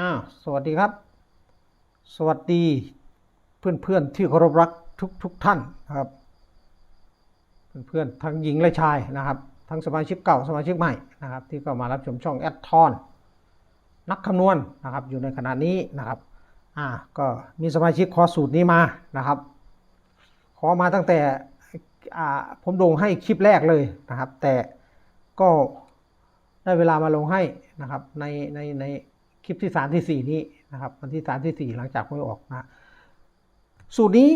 อ้าวสวัสดีครับ สวัสดีเพื่อนเพื่อนๆที่เคารพรักทุกทุกท่านนะครับ เพื่อนเพื่อนๆทั้งหญิงและชายนะครับ ทั้งสมาชิกเก่าสมาชิกใหม่นะครับ ที่เข้ามารับชมช่องแอดทอนนักคำนวณนะครับ อยู่ในขณะนี้นะครับอ่าก็มีสมาชิกขอสูตรนี้มานะครับ ขอมาตั้งแต่อ่าผมลงให้คลิปแรกเลยนะครับ แต่ก็ได้เวลามาลงให้นะครับในในใน คลิปที่สามที่สี่นี้นะครับวันที่สามที่สี่หลังจากหวยออกนะสูตรนี้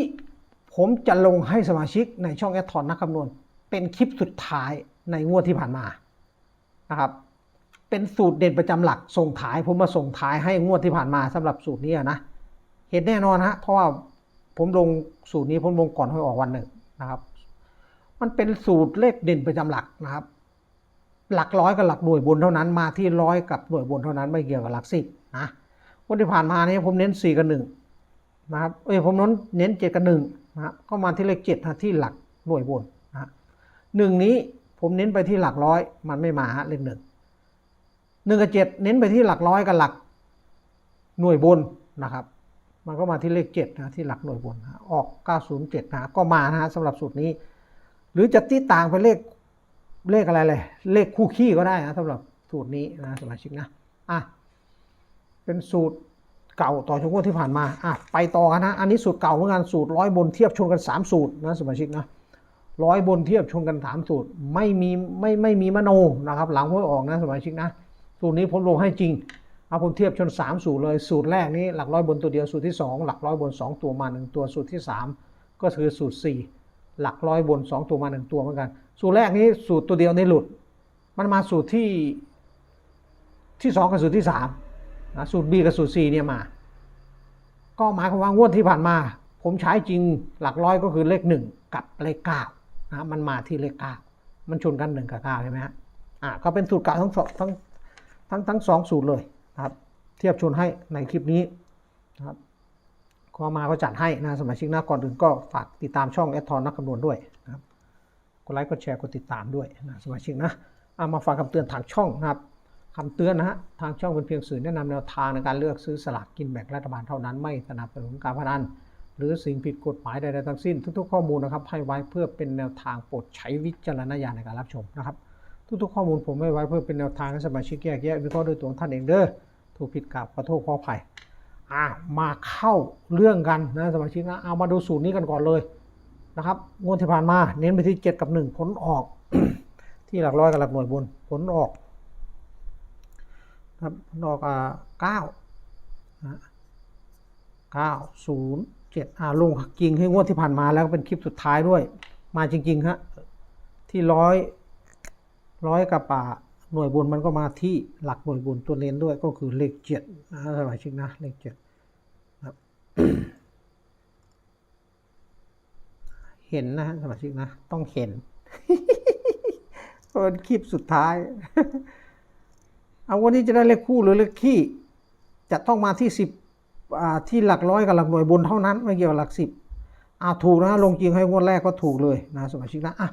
ผมจะลงให้สมาชิกในช่องแอดทอนนักคำนวณ เป็นคลิปสุดท้ายในงวดที่ผ่านมานะครับเป็นสูตรเด่นประจำหลักส่งท้ายผมมาส่งท้ายให้งวดที่ผ่านมาสำหรับสูตรนี้นะเห็นแน่นอนฮะเพราะว่าผมลงสูตรนี้ผมลงก่อนหวยออกวันหนึ่งนะครับ มันเป็นสูตรเลขเด่นประจำหลักนะครับ หลักร้อยกับหลักหน่วยบนเท่านั้นมาที่ร้อยกับหน่วยบนเท่านั้นไม่เกี่ยวกับหลักสิบนะวันที่ผ่านมาเนี้ผมเน้นสี่กับหนึ่งนะครับเอ้ยผมเน้นเน้นเจ็ดกับหนึ่งนะครับก็มาที่เลขเจ็ดนะที่หลักหน่วยบนนะหนึ่งนี้ผมเน้นไปที่หลักร้อยมันไม่มาฮะเลขหนึ่งหนึ่งกับเจ็ดเน้นไปที่หลักร้อยกับหลักหน่วยบนนะครับ มันก็มาที่เลขเจ็ดนะที่หลักหน่วยบนนะออก 907 นะก็มานะฮะสำหรับสูตรนี้ หรือจะที่ต่างไปเลข เลขอะไรเลย เลขคู่ขี้ก็ได้นะสำหรับสูตรนี้นะสมาชิกนะอะเป็นสูตรเก่าต่อจากงที่ผ่านมาอะไปต่อกันนะ อันนี้สูตรเก่าเหมือนกันสูตรร้อยบนเทียบชนกันสามสูตรนะสมาชิกนะร้อยบนเทียบชนกันสามสูตร ไม่มีไม่ไม่มีมโนนะครับ หลังหวยออกนะสมาชิกนะ สูตรนี้ผมลงให้จริงเอาผมเทียบชน 3 สูตรเลย สูตรแรกนี้หลักร้อยบนตัวเดียวสูตรที่ 2 หลักร้อยบน 2 ตัวมา 1 ตัวสูตรที่ 3 ก็คือสูตร 4 หลักร้อยบน 2 ตัวมา 1 ตัวเหมือนกัน สูตรแรกนี้สูตรตัวเดียวนี่หลุด มันมาสูตรที่ที่2กับสูตรที่3นะสูตร B กับสูตร C เนี่ยมา ก็หมายความว่างวดที่ผ่านมา ผมใช้จริงหลักร้อยก็คือเลข1กับเลข9นะมันมาที่เลข9มันชนกัน1กับ9ใช่ไหมฮะอ่าก็เป็นสูตรเก่าทั้งสองทั้งทั้งทั้งสองสูตรเลยนะครับ เทียบชนให้ในคลิปนี้นะครับก็มาก็จัดให้นะสมาชิกนะก่อนอื่นก็ฝากติดตามช่องแอดทอนนักคำนวณด้วยนะครับ กดไลค์กดแชร์กดติดตามด้วยนะสมาชิกนะเอามาฟังคำเตือนทางช่องนะครับคำเตือนนะฮะทางช่องเป็นเพียงสื่อแนะนำแนวทางในการเลือกซื้อสลากกินแบ่งรัฐบาลเท่านั้นไม่สนับสนุนการพนันหรือสิ่งผิดกฎหมายใดๆทั้งสิ้น ทุกๆข้อมูลนะครับให้ไว้เพื่อเป็นแนวทางโปรดใช้วิจารณญาณในการรับชมนะครับ ทุกๆข้อมูลผมไม่ไว้เพื่อเป็นแนวทางให้สมาชิกแยกแยะวิเคราะห์ด้วยตัวของท่านเองเด้อถูกผิดกับขอโทษขออภัยอ่ามาเข้าเรื่องกันนะสมาชิกนะเอามาดูสูตรนี้กันก่อนเลย นะครับงวดที่ผ่านมาเน้นไปที่7กับ1ผลออก ที่หลักร้อยกับหลักหน่วยบนผลออกครับผลออกอ่าเก้าเก้าศูนย์เจ็ดอ่าลงจริงให้งวดที่ผ่านมาแล้วก็เป็นคลิปสุดท้ายด้วย มาจริงๆฮะที่ร้อยร้อยกับป่าหน่วยบนมันก็มาที่หลักหน่วยบนตัวเลนด้วยก็คือเลขเจ็ดนะสมาชิกนะเลขเจ็ดครับ เห็นนะฮะสมาชิกนะ ต้องเห็นเป็นคลิปสุดท้าย เอาวันนี้จะได้เลขคู่หรือเลขขี้ จะต้องมาที่สิบที่หลักร้อยกับหลักหน่วยบนเท่านั้น ไม่เกี่ยวกับหลักสิบอาถูกนะลงจริงให้งวดแรกก็ถูกเลยนะสมาชิกนะอะ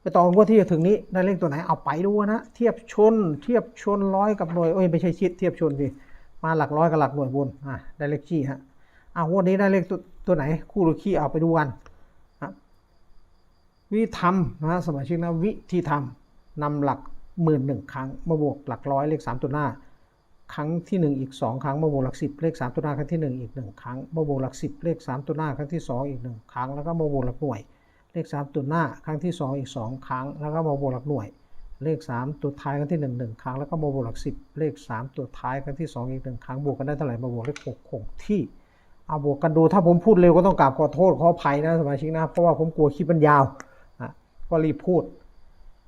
ไปต่องวดที่จะถึงนี้ได้เลขตัวไหนเอาไปดูนะ เทียบชน เทียบชนร้อยกับหน่วยเอ้ยไม่ใช่ชิดเทียบชนสิมาหลักร้อยกับหลักหน่วยบนอะได้เลขขี้ฮะเอางวดนี้ได้เลขตัวตัวไหนคู่หรือขี้เอาไปดูกัน วิธีทำนะสมาชิกนะวิธีทำนำหลักหมื่นหนึ่งครั้งมาบวกหลักร้อยเลขสามตัวหน้า ครั้งที่หนึ่งอีกสองครั้งมาบวกหลักสิบเลขสามตัวหน้าครั้งที่หนึ่งอีกหนึ่งครั้งมาบวกหลักสิบเลขสามตัวหน้าครั้งที่สองอีกหนึ่งครั้ง แล้วก็มาบวกหลักหน่วย เลข3ตัวหน้าครั้งที่ 2 อีก 2 ครั้ง แล้วก็มาบวกหลักหน่วย เลข 3 ตัวท้ายครั้งที่ 1 1 ครั้ง แล้วก็มาบวกหลัก10เลข 3 ตัวท้ายครั้งที่ 2 อีก 1 ครั้งบวกกันได้เท่าไหร่มาบวกเลข6คงที่เอาบวกกันดูถ้าผมพูดเร็วก็ต้องกราบขอโทษขออภัยนะสมาชิกนะเพราะว่าผมกลัวคลิปมันยาว ก็รีบพูด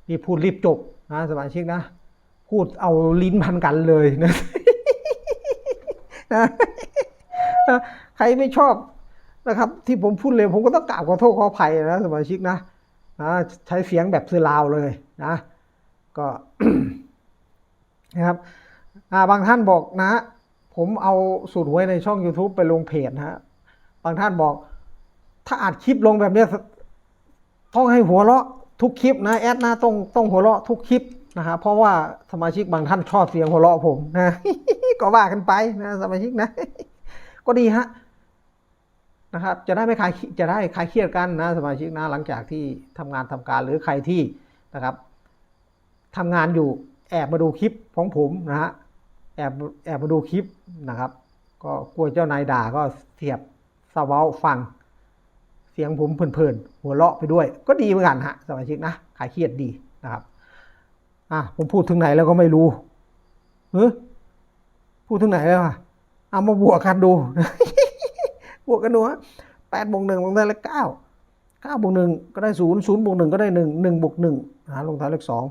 รีบพูดรีบจบนะสมาชิกนะ พูดเอาลิ้นพันกันเลยนะใครไม่ชอบนะครับ ที่ผมพูดเลย ผมก็ต้องกราบขอโทษขออภัยนะสมาชิกนะนะใช้เสียงแบบซื้อลาวเลยนะ ก็นะครับบางท่านบอกนะ ผมเอาสูตรหวยในช่อง YouTube ไปลงเพจนะบางท่านบอก ถ้าอัดคลิปลงแบบนี้ ต้องให้หัวเราะทุกคลิปนะแอดนะต้องต้องหัวเราะทุกคลิปนะฮะเพราะว่าสมาชิกบางท่านชอบเสียงหัวเราะผมนะก็ว่ากันไปนะสมาชิกนะ ก็ดีฮะนะครับ จะได้ไม่คลายจะได้คลายเครียดกันนะสมาชิกนะหลังจากที่ทำงานทำการหรือใครที่นะครับทำงานอยู่แอบมาดูคลิปของผมนะฮะแอบแอบมาดูคลิปนะครับ ก็กลัวเจ้านายด่าก็เสียบสวาฟัง เสียงผมเพลินๆหัวเราะไปด้วย ก็ดีเหมือนกันฮะสมาชิกนะคลายเครียดดีนะครับอะผมพูดถึงไหนแล้วก็ไม่รู้เฮ้ยพูดถึงไหนแล้วอะเอามาบวกกันดูบวกกันดูฮะแปดบวกหนึ่งลงท้ายเลขเก้าเก้าบวกหนึ่งก็ได้ศูนย์ศูนย์บวกหนึ่งก็ได้หนึ่งหนึ่งบวกหนึ่งนะลงท้ายเลขสอง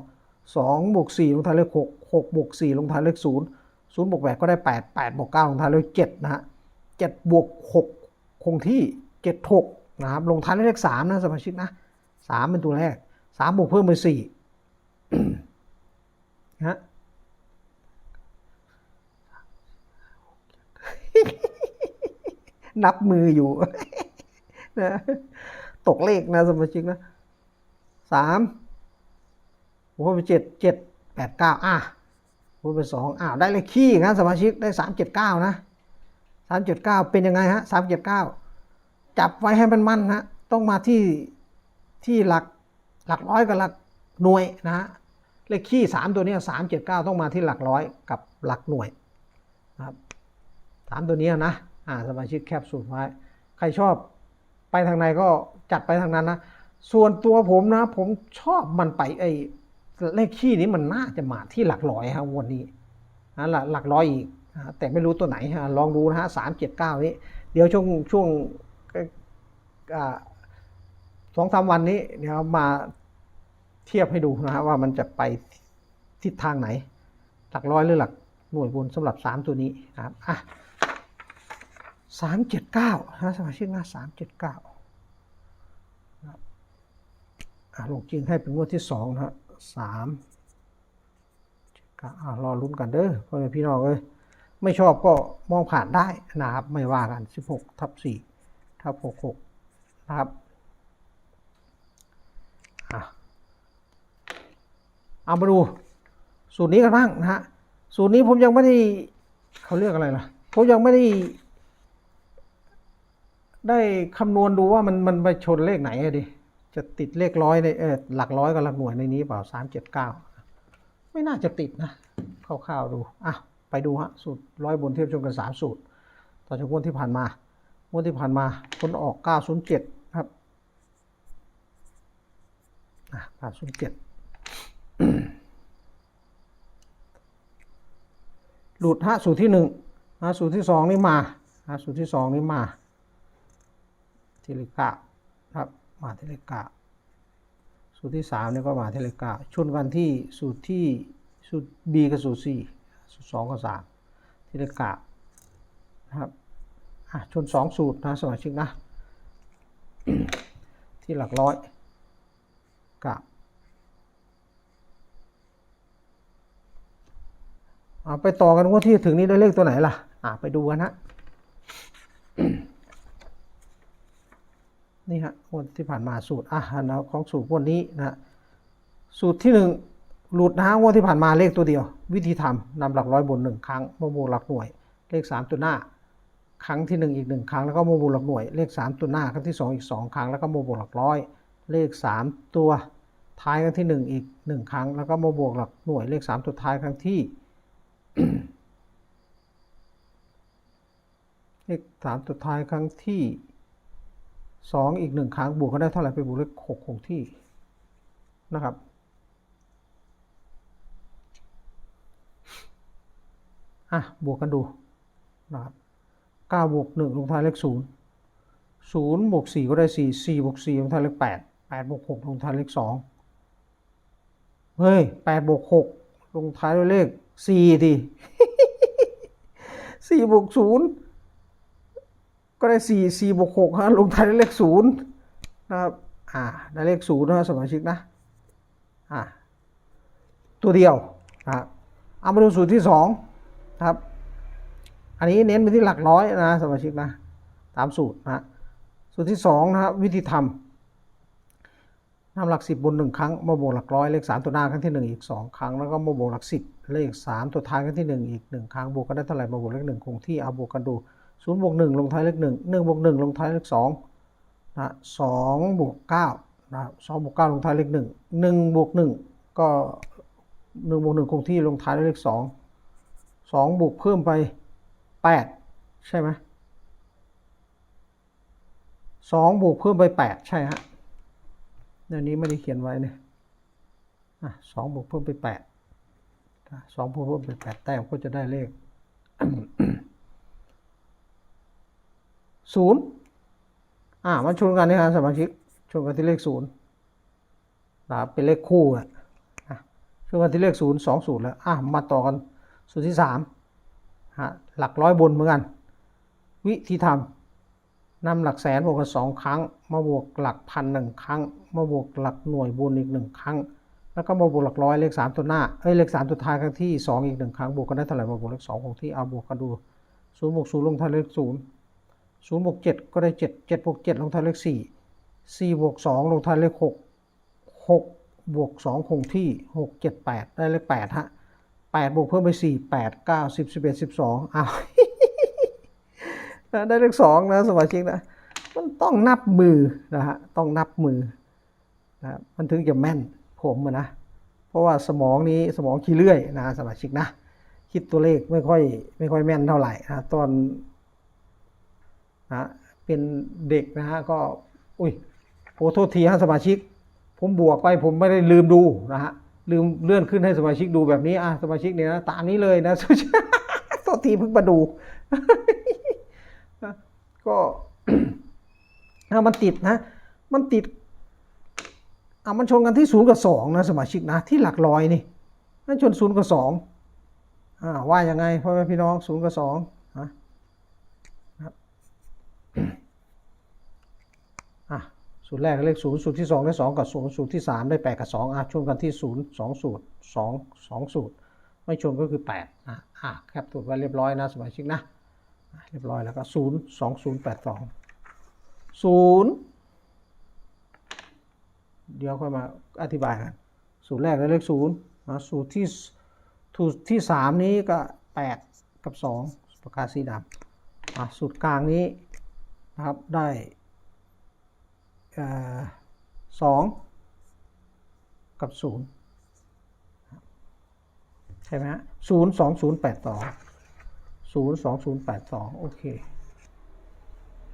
สองบวกสี่ลงท้ายเลขหกหกบวกสี่ลงท้ายเลขศูนย์ศูนย์บวกแปดก็ได้แปดแปดบวกเก้าลงท้ายเลขเจ็ดนะฮะเจ็ดบวกหกคงที่เจ็ดหก นะครับลงท้ายด้วยเลขสามนะสมาชิกนะสามเป็นตัวแรกสามบวกเพิ่มเป็นสี่ฮะนับมืออยู่นะตกเลขนะสมาชิกนะสามผมว่าเป็นเจ็ดเจ็ดแปดเก้าอะผมว่าเป็นสองอ้าวได้เลขขี้นะสมาชิกได้สามเจ็ดเก้านะสามเจ็ดเก้าเป็นยังไงฮะสามเจ็ดเก้า จับไว้ให้มันมั่นนะต้องมาที่ที่หลักหลักร้อยกับหลักหน่วยนะฮะเลขขี้สามตัวนี้สามเจ็ดเก้าต้องมาที่หลักร้อยกับหลักหน่วยนะครับสามตัวนี้นะอ่าสมาชิกแคปสูตรไว้ใครชอบไปทางไหนก็จัดไปทางนั้นนะส่วนตัวผมนะ ผมชอบมันไปไอ้เลขขี้นี้มันน่าจะมาที่หลักร้อยฮะงวันนี้นะหลักร้อยอีกแต่ไม่รู้ตัวไหนฮะลองดูนะฮะสามเจ็ดเก้านี้ เดี๋ยวช่วงช่วง สองสามวันนี้เดี๋ยวมาเทียบให้ดูนะฮะว่ามันจะไปทิศทางไหน หลักร้อยหรือหลักหน่วยบนสำหรับสามตัวนี้นะครับอะสามเจ็ดเก้านะสมาชิกนะสามเจ็ดเก้าอะลงจริงให้เป็นงวดที่สองนะฮะสามเจ็อะรอลุ้นกันเด้อพ่อแม่พี่น้องเอ้ยไม่ชอบก็มองผ่านได้นะครับไม่ว่ากันสิบหกทับสี่ ทับหกหกนะครับเอามาดูสูตรนี้กันบ้างนะฮะสูตรนี้ผมยังไม่ได้เขาเรียกอะไรล่ะผมยังไม่ได้ ได้คำนวณดูว่ามันมันไปชนเลขไหนอะดิจะติดเลขร้อยในเออหลักร้อยกับหลักหน่วยในนี้เปล่าสามเจ็ดเก้าไม่น่าจะติดนะคร่าวๆดูอะไปดูฮะสูตรร้อยบนเทียบชนกันสามสูตร ต่อจากงวดที่ผ่านมา งวดที่ผ่านมาผลออกเก้าศูนเจ็ดครับอะเก้าศูนเจ็ดหลุดฮะสูตรที่หนึ่งฮะสูตรที่สองนี่มาฮะสูตรที่สองนี่มาที่เลก้าครับ มาที่เลก้าสูตรที่สามนี่ก็มาที่เลก้าชนกันที่สูตรที่สูตร B กับสูตร C สูตรสองกับสามที่เลกานะครับ ชนสองสูตรนะสมาชิกนะ ที่หลักร้อยก้าเอาไปต่อกันว่าที่ถึงนี้ได้เลขตัวไหนล่ะ อ่าไปดูกันฮะนี่ฮะงวดที่ผ่านมาสูตรอะนเอาของสูตรวดนี้นะสูตรที่หนึ่งหลุดนะฮะงวดที่ผ่านมาเลขตัวเดียว วิธีทำนำหลักร้อยบนหนึ่งครั้งมาบวกหลักหน่วย เลขสามตัวหน้า ครั้งที่หนึ่งอีกหนึ่งครั้ง แล้วก็โมบวกหลักหน่วย เลขสามตัวหน้าครั้งที่สองอีกสองครั้ง แล้วก็โมบวกหลักร้อย เลขสามตัวท้ายครั้งที่หนึ่งอีกหนึ่งครั้ง แล้วก็โมบวกหลักหน่วย เลขสามตัวท้ายครั้งที่เลขสามตัวท้ายครั้งที่สองอีกหนึ่งครั้งบวกก็ได้เท่าไหร่ไปบวกเลขหกคงที่นะครับ อะ บวกกันดูนะครับ เก้าบวกหนึ่งลงท้ายเลขศูนย์ศูนย์บวกสี่ก็ได้สี่สี่บวกสี่ลงท้ายเลขแปดแปดบวกหกลงท้ายเลขสองเฮ้ยแปดบวกหกลงท้ายด้วยเลขสี่ดิสี่บวกศูนย์ก็ได้สี่สี่บวกหกฮะลงท้ายด้วยเลขศูนย์นะครับอ่าได้เลขศูนย์นะสมาชิกนะอ่าตัวเดียวนะครับเอามาดูสูตรที่สองนะครับ อันนี้เน้นไปที่หลักร้อยนะสมาชิกนะตามสูตรนะสูตรที่สองนะครับวิธีทำนำหลักสิบบนหนึ่งครั้งมาบวกหลักร้อยเลขสามตัวหน้าครั้งที่หนึ่งอีกสองครั้ง แล้วก็มาบวกหลักสิบเลขสามตัวท้ายครั้งที่หนึ่งอีกหนึ่งครั้งบวกกันได้เท่าไหร่มาบวกเลขหนึ่งคงที่เอาบวกกันดูศูนย์บวกหนึ่งลงท้ายเลขหนึ่งหนึ่งบวกหนึ่งลงท้ายเลขสองนะสองบวกเก้านะสองบวกเก้าลงท้ายเลขหนึ่งหนึ่งบวกหนึ่งก็หนึ่งบวกหนึ่งคงที่ลงท้ายด้วยเลขสองสองบวกเพิ่มไป แปดใช่ไหมสองบวกเพิ่มไปแปดใช่ฮะในนี้ไม่ได้เขียนไว้เนี่ยสองบวกเพิ่มไปแปดสองบวกเพิ่มไปแปดแต้มก็จะได้เลขศูนย์อ่ามันชนกันนี่ฮะสมาชิกชนกันที่เลขศูนย์นะเป็นเลขคู่อะอะชนกันที่เลขศูนย์สองศูนย์แล้วอะมาต่อกันสูตรที่สาม หลักร้อยบนเหมือนกัน วิธีทำนำหลักแสนบวกกันสองครั้ง มาบวกหลักพันหนึ่งครั้ง มาบวกหลักหน่วยบนอีกหนึ่งครั้ง แล้วก็มาบวกหลักร้อยเลขสามตัวหน้าเอ้ยเลขสามตัวท้ายครั้งที่สองอีกหนึ่งครั้งบวกกันได้เท่าไหร่มาบวกเลขสองของที่เอาบวกกันดูศูนย์บวกศูนย์ลงท้ายเลขศูนย์ศูนย์บวกเจ็ดก็ได้เจ็ดเจ็ดบวกเจ็ดลงท้ายเลขสี่สี่บวกสองลงท้ายเลขหกหกบวกสองคงที่หกเจ็ดแปดได้เลขแปดฮะ แปดบวกเพิ่มไปสี่แปดเก้าสิบสิบเอ็ดสิบสองอ้าวนะได้เลขสองนะสมาชิกนะ มันต้องนับมือนะฮะต้องนับมือนะมันถึงจะแม่นผมอะนะ เพราะว่าสมองนี้สมองขี้เลื่อยนะสมาชิกนะ คิดตัวเลขไม่ค่อยไม่ค่อยแม่นเท่าไหร่นะตอนนะเป็นเด็กนะฮะก็ อุ้ยโอ้โทษทีฮะสมาชิก ผมบวกไปผมไม่ได้ลืมดูนะฮะ ลืมเลื่อนขึ้นให้สมาชิกดูแบบนี้อะสมาชิกเนี่ยนะตามนี้เลยนะโทษทีเพิ่งมาดู ก็ถ้ามันติดนะ มันติดอะมันชนกันที่ศูนย์กับสองนะสมาชิกนะ ที่หลักร้อยนี่มันชนศูนย์กับสองอ่าว่ายังไงพ่อแม่พี่น้องศูนย์กับสองนะครับอะ สูตรแรกเลขศูนย์สูตรที่สองได้สองกับศูนย์สูตรที่สามได้แปดกับสองอะชนกันที่ศูนย์สองสูตรสองสองสูตร ไม่ชนก็คือแปดอะอะแคปสูตรไว้เรียบร้อยนะสมาชิกนะเรียบร้อยแล้วก็ศูนย์สองศูนย์แปดสองศูนย์เดี๋ยวค่อยมาอธิบายกันสูตรแรกได้เลขศูนย์นะสูตรที่สูตรที่สามนี้ก็แปดกับสองปากกาสีดำสูตรกลางนี้นะครับได้ สองกับศูนย์ใช่ไหมฮะศูนย์สองศูนย์แปดสองศูนย์สองศูนย์แปดสองโอเค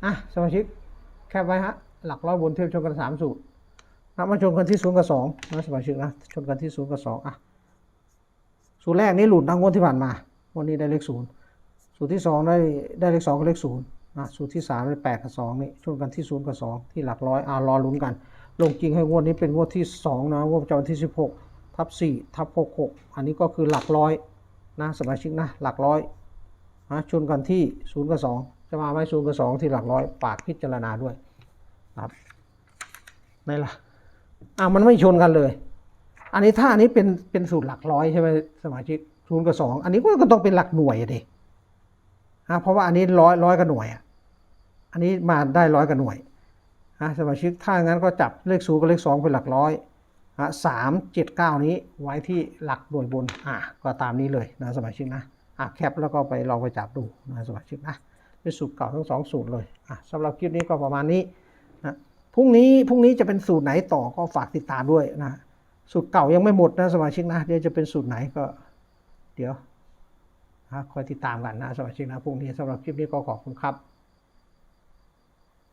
อะสมาชิกแคปไว้ฮะ หลักร้อยบนเทียบชนกันสามสูตรนะมาชนกันที่ศูนย์กับสองนะสมาชิกนะชนกันที่ศูนย์กับสองอะสูตรแรกนี้หลุดทั้งวดที่ผ่านมาวันนี้ได้เลขศูนย์สูตรที่สองได้ได้เลขสองกับเลขศูนย์ สูตรที่สามได้แปดกับสองนี่ชนกันที่ศูนย์กับสองที่หลักร้อยอ่ารอลุ้นกัน ลงจริงให้งวดนี้เป็นงวดที่สองนะงวดประจำวันที่สิบหกทับสี่ทับหกหกอันนี้ก็คือหลักร้อยนะสมาชิกนะหลักร้อยนะชนกันที่ศูนย์กับสองจะมาไหมศูนย์กับสองที่หลักร้อยปากพิจารณาด้วยครับไหนล่ะอ่ามันไม่ชนกันเลย อันนี้ถ้าอันนี้เป็นเป็นสูตรหลักร้อยใช่ไหมสมาชิกศูนย์กับสองอันนี้ก็ต้องเป็นหลักหน่วยอะดิอะเพราะว่าอันนี้ร้อยร้อยกับหน่วยอะ อันนี้มาได้ร้อยกับหน่วยอะสมาชิกถ้างั้นก็จับเลขศูนย์กับเลขสองเป็นหลักร้อยอะสามเจ็ดเก้านี้ไว้ที่หลักหน่วยบนอะก็ตามนี้เลยนะสมาชิกนะอะแคปแล้วก็ไปลองไปจับดูนะสมาชิกนะเป็นสูตรเก่าทั้งสองสูตรเลยอะสำหรับคลิปนี้ก็ประมาณนี้นะพรุ่งนี้พรุ่งนี้จะเป็นสูตรไหนต่อก็ฝากติดตามด้วยนะสูตรเก่ายังไม่หมดนะสมาชิกนะเดี๋ยวจะเป็นสูตรไหนก็ เดี๋ยวนะคอยติดตามกันนะสมาชิกนะพรุ่งนี้สำหรับคลิปนี้ก็ขอบคุณครับ